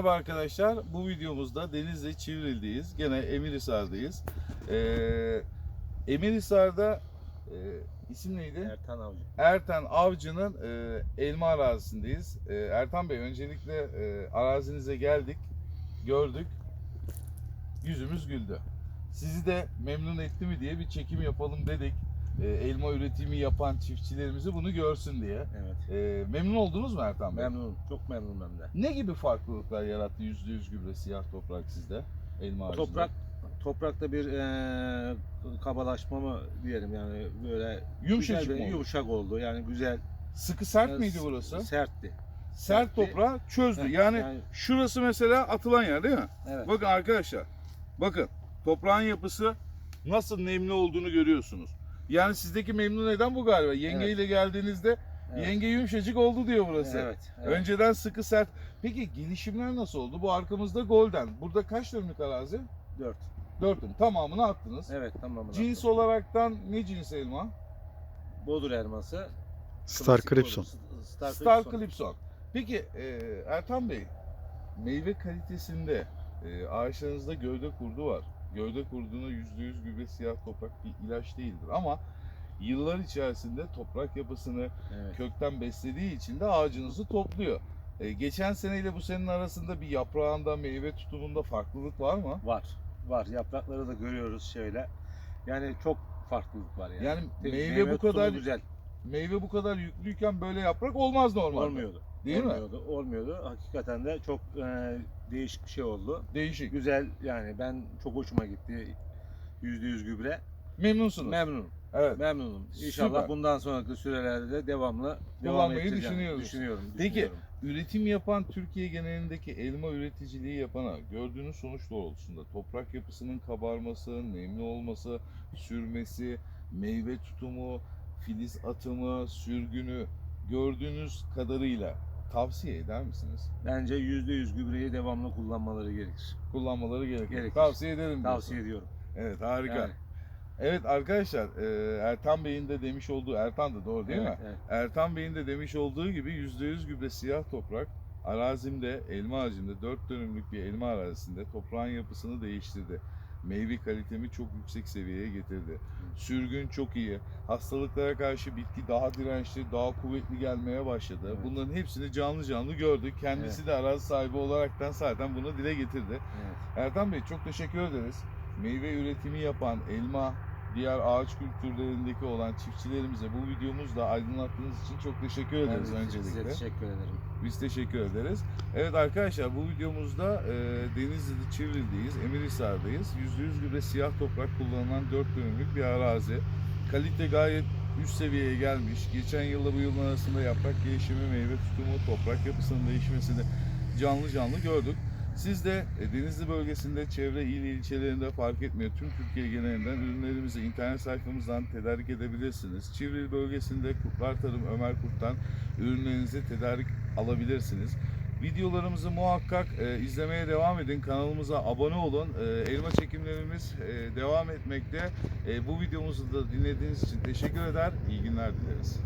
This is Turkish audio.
Merhaba arkadaşlar. Bu videomuzda Denizli Çivril'deyiz. Gene Emirhisar'dayız. Ee, Emirhisar'da e, isim neydi? Ertan Avcı. Ertan Avcı'nın e, elma arazisindeyiz. E, Ertan Bey öncelikle e, arazinize geldik, gördük. Yüzümüz güldü. Sizi de memnun etti mi diye bir çekim yapalım dedik. E, elma üretimi yapan çiftçilerimizi bunu görsün diye. Evet. E, memnun oldunuz mu Ertan Bey? Memnunum. Çok memnunum hem de. Ne gibi farklılıklar yarattı yüzde yüz gübre siyah toprak sizde? Elma ağacında. Toprak toprakta bir eee kabalaşma mı diyelim yani böyle Yumuşacık güzel bir- mı oldu? yumuşak oldu. Yani güzel. Sıkı sert e, miydi s- burası? Sertti. Sert sertti. toprağı çözdü. Heh, Yani, yani- şurası mesela atılan yer değil mi? Evet. Bakın arkadaşlar. Bakın toprağın yapısı nasıl nemli olduğunu görüyorsunuz. Yani sizdeki memnun eden bu galiba. Yengeyle geldiğinizde evet. yenge yumuşacık oldu diyor burası. Evet. evet. Önceden sıkı sert. Peki gelişimler nasıl oldu? Bu arkamızda Golden. Burada kaç dönümlük arazi? 4. 4 dönüm. Tamamını attınız. Evet tamam. Cins olaraktan ne cins elma? Bodur elması. Star bodur. Star, Star. Clipson. Peki e, Ertan Bey, meyve kalitesinde e, ağaçlarınızda gövde kurdu var. Gövde kurdunu %100 gübre siyah toprak bir ilaç değildir ama yıllar içerisinde toprak yapısını Evet. kökten beslediği için de ağacınızı topluyor. E, geçen seneyle bu senenin arasında bir yaprağında, meyve tutumunda farklılık var mı? Var. Var. Yaprakları da görüyoruz şöyle. Yani çok farklılık var yani. Yani Te- meyve bu kadar- güzel. Meyve bu kadar yüklüyken böyle yaprak olmaz normalde. Olmuyordu. Değil mi? olmuyordu, Olmuyordu. Hakikaten de çok eee, değişik bir şey oldu. Değişik. Güzel yani ben çok hoşuma gitti. Yüzde yüz gübre. Memnunsunuz. Memnunum. evet. Memnunum. İnşallah Süper. bundan sonraki sürelerde de devamlı devam ettireceğim. düşünüyoruz. Düşünüyorum. Peki, düşünüyorum. Üretim yapan Türkiye genelindeki elma üreticiliği yapana gördüğünüz sonuç doğrultusunda toprak yapısının kabarması, nemli olması, sürmesi, meyve tutumu, filiz atımı, sürgünü gördüğünüz kadarıyla tavsiye eder misiniz? Bence yüzde yüz gübreyi devamlı kullanmaları gerekir. Kullanmaları gerekir. Gerekir. Tavsiye ederim. diyorsun. Tavsiye ediyorum. Evet harika. Yani, Evet arkadaşlar e, Ertan Bey'in de demiş olduğu Ertan da doğru değil evet, mi? evet. Ertan Bey'in de demiş olduğu gibi %100 gübre siyah toprak arazimde elma ağacında 4 dönümlük bir elma arazisinde toprağın yapısını değiştirdi. Meyve kalitemi çok yüksek seviyeye getirdi. Sürgün çok iyi. Hastalıklara karşı bitki daha dirençli, daha kuvvetli gelmeye başladı. Evet. Bunların hepsini canlı canlı gördük. Kendisi de arazi sahibi olaraktan zaten bunu dile getirdi. evet. Ertan Bey çok teşekkür ederiz. Meyve üretimi yapan elma, diğer ağaç kültürlerindeki olan çiftçilerimize bu videomuzla aydınlattığınız için çok teşekkür ederiz Ben de Size öncelikle. teşekkür ederim. Biz teşekkür ederiz. Evet arkadaşlar bu videomuzda e, Denizli'de Çivril'deyiz, Emirhisar'dayız. %100 gübre siyah toprak kullanılan 4 dönümlük bir arazi. Kalite gayet üst seviyeye gelmiş. Geçen yılla bu yılın arasında yaprak gelişimi, meyve tutumu, toprak yapısının değişmesini canlı canlı gördük. Siz de e, Denizli bölgesinde çevre il ilçelerinde fark etmiyor. Tüm Türkiye genelinden ürünlerimizi internet sayfamızdan tedarik edebilirsiniz. Çivril bölgesinde Kurtlar Tarım Ömer Kurt'tan ürünlerinizi tedarik alabilirsiniz. Videolarımızı muhakkak e, izlemeye devam edin. Kanalımıza abone olun. E, elma çekimlerimiz e, devam etmekte. E, bu videomuzu da dinlediğiniz için teşekkür eder. İyi günler dileriz.